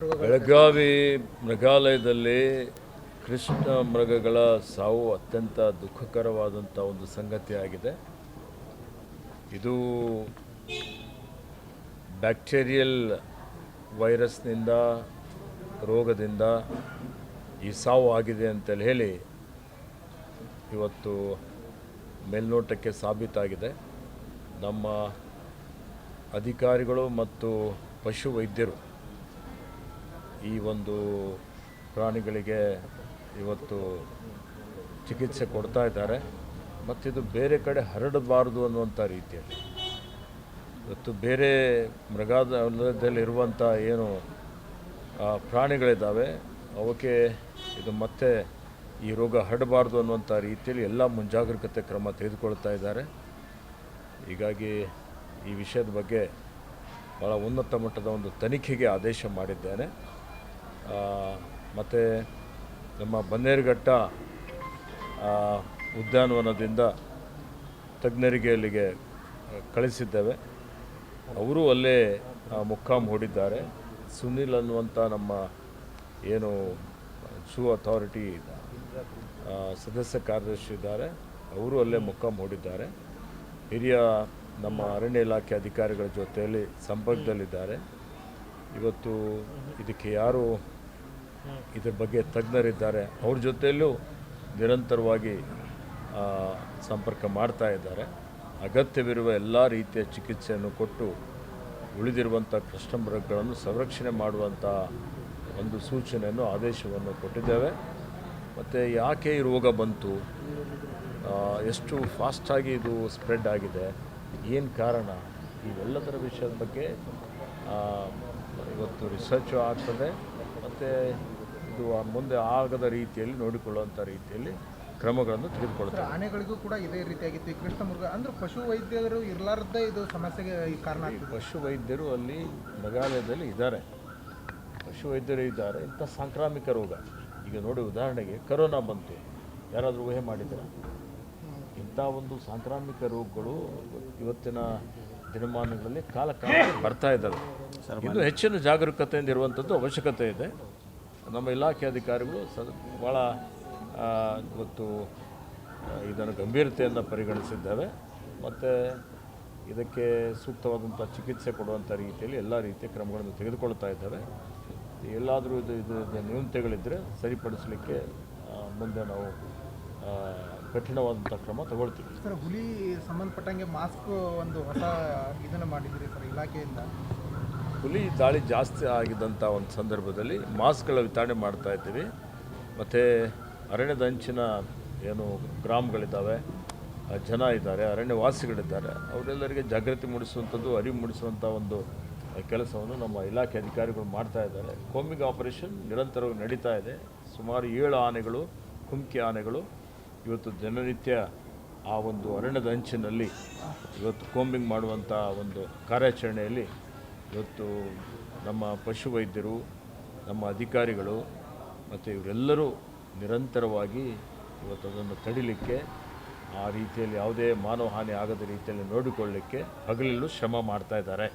ಬೆಳಗಾವಿ ಮೃಗಾಲಯದಲ್ಲಿ ಕೃಷ್ಣ ಮೃಗಗಳ ಸಾವು ಅತ್ಯಂತ ದುಃಖಕರವಾದಂಥ ಒಂದು ಸಂಗತಿಯಾಗಿದೆ ಇದು ಬ್ಯಾಕ್ಟೀರಿಯಲ್ ವೈರಸ್ನಿಂದ, ರೋಗದಿಂದ ಈ ಸಾವು ಆಗಿದೆ ಅಂತೇಳಿ ಹೇಳಿ ಇವತ್ತು ಮೇಲ್ನೋಟಕ್ಕೆ ಸಾಬೀತಾಗಿದೆ. ನಮ್ಮ ಅಧಿಕಾರಿಗಳು ಮತ್ತು ಪಶು ವೈದ್ಯರು ಈ ಒಂದು ಪ್ರಾಣಿಗಳಿಗೆ ಇವತ್ತು ಚಿಕಿತ್ಸೆ ಕೊಡ್ತಾ ಇದ್ದಾರೆ. ಮತ್ತಿದು ಬೇರೆ ಕಡೆ ಹರಡಬಾರದು ಅನ್ನುವಂಥ ರೀತಿಯಲ್ಲಿ. ಇವತ್ತು ಬೇರೆ ಮೃಗಾಲಯದಲ್ಲಿರುವಂಥ ಏನು ಪ್ರಾಣಿಗಳಿದ್ದಾವೆ, ಅವಕ್ಕೆ ಇದು ಮತ್ತೆ ಈ ರೋಗ ಹರಡಬಾರ್ದು ಅನ್ನುವಂಥ ರೀತಿಯಲ್ಲಿ ಎಲ್ಲ ಮುಂಜಾಗ್ರತೆ ಕ್ರಮ ತೆಗೆದುಕೊಳ್ತಾ ಇದ್ದಾರೆ. ಹೀಗಾಗಿ ಈ ವಿಷಯದ ಬಗ್ಗೆ ಭಾಳ ಉನ್ನತ ಮಟ್ಟದ ಒಂದು ತನಿಖೆಗೆ ಆದೇಶ ಮಾಡಿದ್ದೇನೆ. ಮತ್ತು ನಮ್ಮ ಬನ್ನೇರುಘಟ್ಟ ಉದ್ಯಾನವನದಿಂದ ತಜ್ಞರಿಗೆ ಅಲ್ಲಿಗೆ ಕಳಿಸಿದ್ದೇವೆ. ಅವರು ಅಲ್ಲೇ ಮುಕ್ಕಾಮ್ ಮುಕ್ಕಾಂ ಹೂಡಿದ್ದಾರೆ. ಸುನಿಲ್ ಅನ್ನುವಂಥ ನಮ್ಮ ಏನು ಶೂ ಅಥಾರಿಟಿ ಸದಸ್ಯ ಕಾರ್ಯದರ್ಶಿ ಇದ್ದಾರೆ. ಅವರು ಅಲ್ಲೇ ಮುಕ್ಕಾಮ್ ಹೂಡಿದ್ದಾರೆ. ಹಿರಿಯ ನಮ್ಮ ಅರಣ್ಯ ಇಲಾಖೆ ಅಧಿಕಾರಿಗಳ ಜೊತೆಯಲ್ಲಿ ಸಂಪರ್ಕದಲ್ಲಿದ್ದಾರೆ. ಇವತ್ತು ಇದಕ್ಕೆ ಯಾರು ಇದ್ರ ಬಗ್ಗೆ ತಜ್ಞರಿದ್ದಾರೆ. ಅವ್ರ ಜೊತೆಯಲ್ಲೂ ನಿರಂತರವಾಗಿ ಸಂಪರ್ಕ ಮಾಡ್ತಾ ಇದ್ದಾರೆ. ಅಗತ್ಯವಿರುವ ಎಲ್ಲ ರೀತಿಯ ಚಿಕಿತ್ಸೆಯನ್ನು ಕೊಟ್ಟು ಉಳಿದಿರುವಂಥ ಕಸ್ಟಮರ್ಗಳನ್ನು ಸಂರಕ್ಷಣೆ ಮಾಡುವಂಥ ಒಂದು ಸೂಚನೆಯನ್ನು, ಆದೇಶವನ್ನು ಕೊಟ್ಟಿದ್ದೇವೆ. ಮತ್ತು ಯಾಕೆ ಈ ರೋಗ ಬಂತು? ಎಷ್ಟು ಫಾಸ್ಟಾಗಿ ಇದು ಸ್ಪ್ರೆಡ್ ಆಗಿದೆ? ಏನು ಕಾರಣ? ಇವೆಲ್ಲದರ ವಿಷಯದ ಬಗ್ಗೆ ಇವತ್ತು ರಿಸರ್ಚು ಆಗ್ತದೆ. ಮತ್ತು ಇದು ಆ ಮುಂದೆ ಆಗದ ರೀತಿಯಲ್ಲಿ ನೋಡಿಕೊಳ್ಳುವಂಥ ರೀತಿಯಲ್ಲಿ ಕ್ರಮಗಳನ್ನು ತೆಗೆದುಕೊಳ್ತಾರೆ ಆನೆಗಳಿಗೂ ಕೂಡ ಇದೇ ರೀತಿಯಾಗಿತ್ತು. ಈ ಕೃಷ್ಣ ಮೃಗ ಅಂದ್ರೆ ಪಶು ವೈದ್ಯರು ಇರಲಾರ್ದೇ ಇದು ಸಮಸ್ಯೆಗೆ ಈ ಕಾರಣ ಪಶು ವೈದ್ಯರು ಅಲ್ಲಿ ಮೃಗಾಲಯದಲ್ಲಿ ಇದ್ದಾರೆ. ಪಶು ವೈದ್ಯರು ಇದ್ದಾರೆ. ಇಂಥ ಸಾಂಕ್ರಾಮಿಕ ರೋಗ. ಈಗ ನೋಡಿ ಉದಾಹರಣೆಗೆ ಕರೋನಾ ಬಂತು. ಯಾರಾದರೂ ಊಹೆ ಮಾಡಿದರೆ ಇಂಥ ಒಂದು ಸಾಂಕ್ರಾಮಿಕ ರೋಗಗಳು ಇವತ್ತಿನ ದಿನಮಾನಗಳಲ್ಲಿ ಕಾಲ ಕಾಲ ಬರ್ತಾ ಇದ್ದಾವೆ. ಇದು ಹೆಚ್ಚಿನ ಜಾಗರೂಕತೆಯಿಂದ ಇರುವಂಥದ್ದು ಅವಶ್ಯಕತೆ ಇದೆ. ನಮ್ಮ ಇಲಾಖೆ ಅಧಿಕಾರಿಗಳು ಸದ ಭಾಳ ಇವತ್ತು ಇದನ್ನು ಗಂಭೀರತೆಯನ್ನು ಪರಿಗಣಿಸಿದ್ದೇವೆ. ಮತ್ತು ಇದಕ್ಕೆ ಸೂಕ್ತವಾದಂಥ ಚಿಕಿತ್ಸೆ ಕೊಡುವಂಥ ರೀತಿಯಲ್ಲಿ ಎಲ್ಲ ರೀತಿಯ ಕ್ರಮಗಳನ್ನು ತೆಗೆದುಕೊಳ್ತಾ ಇದ್ದೇವೆ. ಎಲ್ಲಾದರೂ ಇದು ಇದು ನ್ಯೂನತೆಗಳಿದ್ದರೆ ಸರಿಪಡಿಸಲಿಕ್ಕೆ ಮುಂದೆ ನಾವು ಕಠಿಣವಾದಂಥ ಕ್ರಮ ತಗೊಳ್ತೀವಿ. ಸರ್, ಹುಲಿ ಸಂಬಂಧಪಟ್ಟಂಗೆ ಮಾಸ್ಕ್ ಒಂದು ಹೊಸ ಇದನ್ನು ಮಾಡಿದ್ರಿ ಸರ್, ಇಲಾಖೆಯಿಂದ. ಹುಲಿ ದಾಳಿ ಜಾಸ್ತಿ ಆಗಿದ್ದಂಥ ಒಂದು ಸಂದರ್ಭದಲ್ಲಿ ಮಾಸ್ಕ್ಗಳ ವಿತರಣೆ ಮಾಡ್ತಾ ಇದ್ದೀವಿ. ಮತ್ತು ಅರಣ್ಯದ ಅಂಚಿನ ಏನು ಗ್ರಾಮಗಳಿದ್ದಾವೆ ಜನ ಇದ್ದಾರೆ, ಅರಣ್ಯವಾಸಿಗಳಿದ್ದಾರೆ, ಅವರೆಲ್ಲರಿಗೆ ಜಾಗೃತಿ ಮೂಡಿಸುವಂಥದ್ದು, ಅರಿವು ಮೂಡಿಸುವಂಥ ಒಂದು ಕೆಲಸವನ್ನು ನಮ್ಮ ಇಲಾಖೆ ಅಧಿಕಾರಿಗಳು ಮಾಡ್ತಾ ಇದ್ದಾರೆ. ಕೋಮಿಂಗ್ ಆಪರೇಷನ್ ನಿರಂತರವಾಗಿ ನಡೀತಾ ಇದೆ. ಸುಮಾರು ಏಳು ಆನೆಗಳು ಕುಮ್ಕಿ ಆನೆಗಳು ಇವತ್ತು ದಿನನಿತ್ಯ ಆ ಒಂದು ಅರಣ್ಯದ ಅಂಚಿನಲ್ಲಿ ಇವತ್ತು ಕೋಂಬಿಂಗ್ ಮಾಡುವಂಥ ಒಂದು ಕಾರ್ಯಾಚರಣೆಯಲ್ಲಿ ಇವತ್ತು ನಮ್ಮ ಪಶುವೈದ್ಯರು, ನಮ್ಮ ಅಧಿಕಾರಿಗಳು ಮತ್ತು ಇವರೆಲ್ಲರೂ ನಿರಂತರವಾಗಿ ಇವತ್ತು ಅದನ್ನು ತಡಿಲಿಕ್ಕೆ, ಆ ರೀತಿಯಲ್ಲಿ ಯಾವುದೇ ಮಾನವ ಹಾನಿ ಆಗದ ರೀತಿಯಲ್ಲಿ ನೋಡಿಕೊಳ್ಳಲಿಕ್ಕೆ ಹಗಲಿಲ್ಲೂ ಶ್ರಮ ಮಾಡ್ತಾ ಇದ್ದಾರೆ.